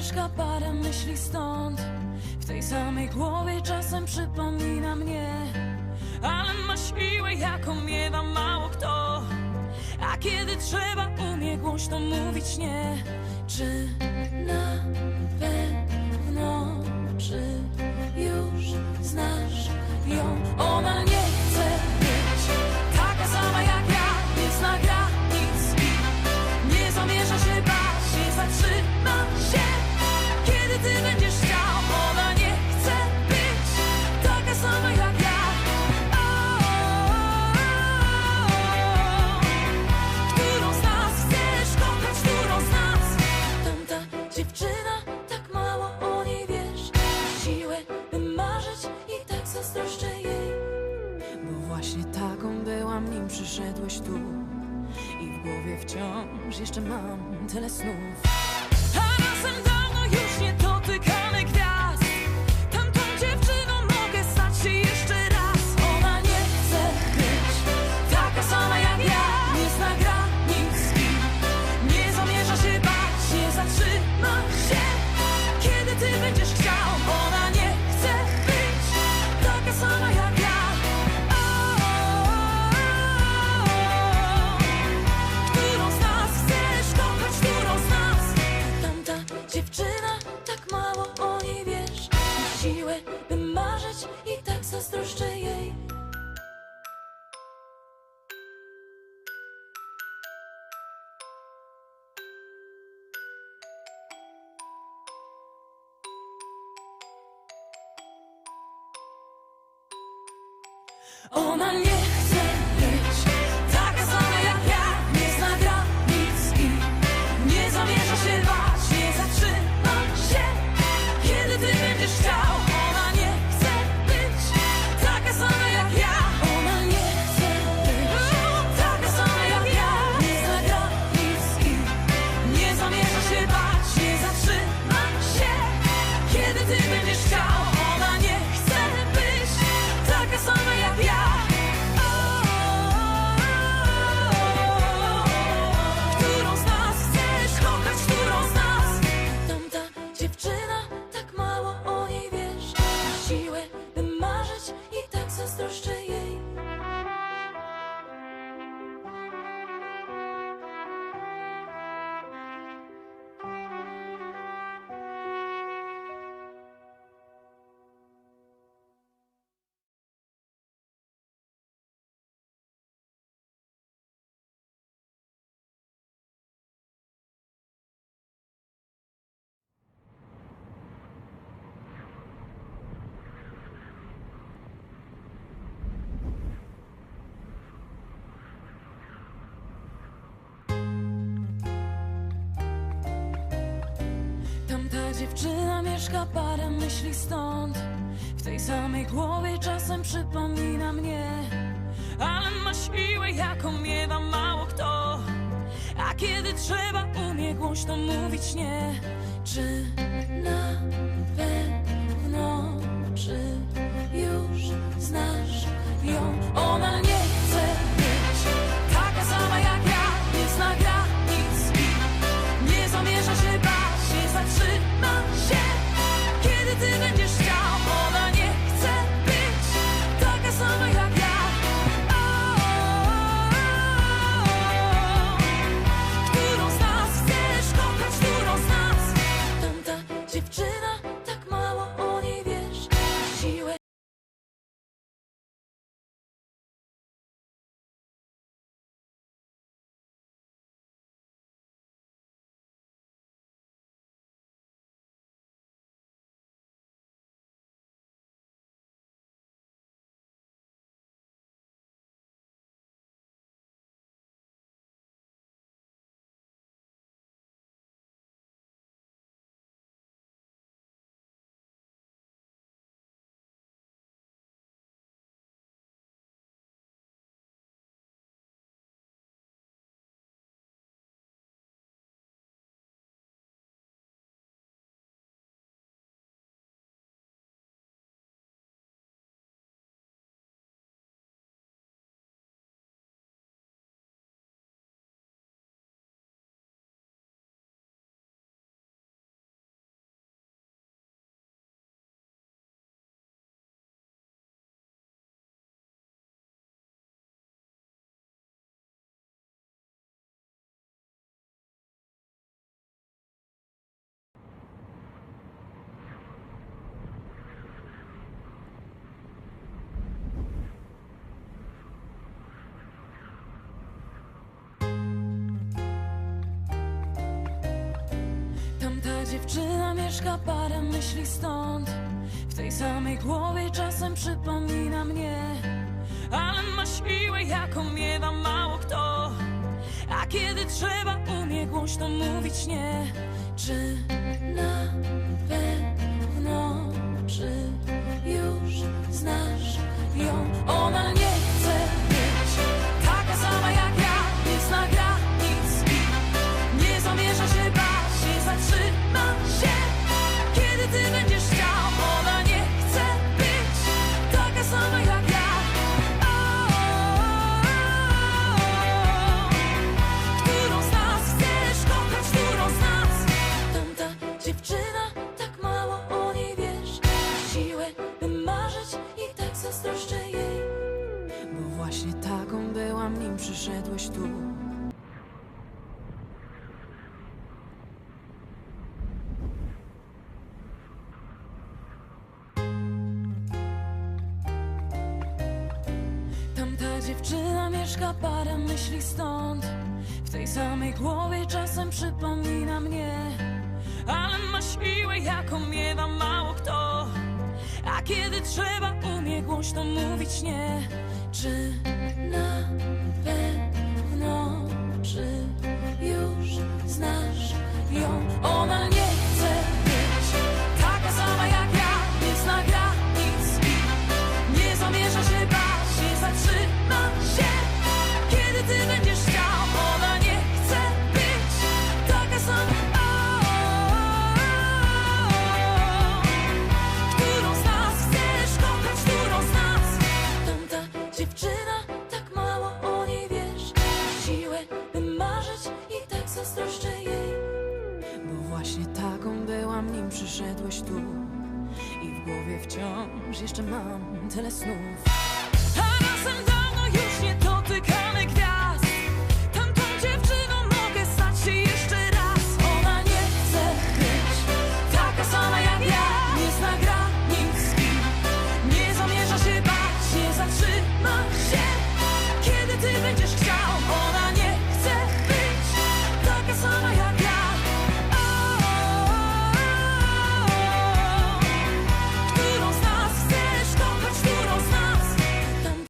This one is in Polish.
Ciężka parę myśli stąd. W tej samej głowie czasem przypomina mnie. Ale ma siłę jaką miewa mało kto. A kiedy trzeba umie głośno mówić nie Czy na pewno przyszedłeś tu I w głowie wciąż jeszcze mam tyle snów. A razem dawno już nie dotykamy gwiazd. 어, 오만 개 Ścieżka parę myśli stąd. W tej samej głowie czasem przypomina mnie. Ale ma siłę jaką miewa mało kto. A kiedy trzeba umie głośno mówić nie. Czy na pewno, czy już znasz ją? Ona nie myśli stąd. W tej samej głowie czasem przypomina mnie. Ale ma siłę jaką miewa mało kto. A kiedy trzeba umie głośno mówić nie Czy na właśnie taką byłam, nim przyszedłeś tu dziewczyna mieszka parę myśli stąd. W tej samej głowie czasem przypomina mnie. Ale ma siłę jaką miewa mało kto. A kiedy trzeba umie głośno mówić nie Czy na pewno, czy już znasz ją? Ona nie dziewczyna, tak mało o niej wiesz. Siłę, by marzyć i tak zazdroszczę jej. Bo właśnie taką byłam, nim przyszedłeś tu. I w głowie wciąż jeszcze mam tyle snów